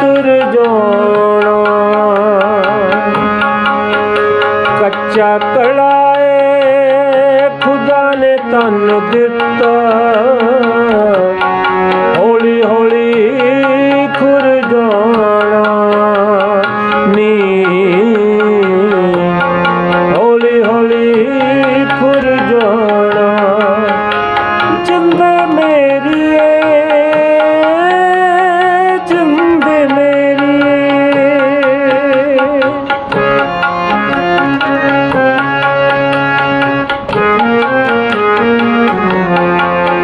ਤੁਰ ਜਾਣਾ। ਕੱਚਾ ਕਲਾਏ ਖੁਦਾ ਨੇ ਤਨ ਦਿੱਤਾ। ਹੌਲੀ ਹੌਲੀ ਖੁਰ ਜਾਣਾ। ਨੀ। ਹੌਲੀ ਹੌਲੀ ਖੁਰ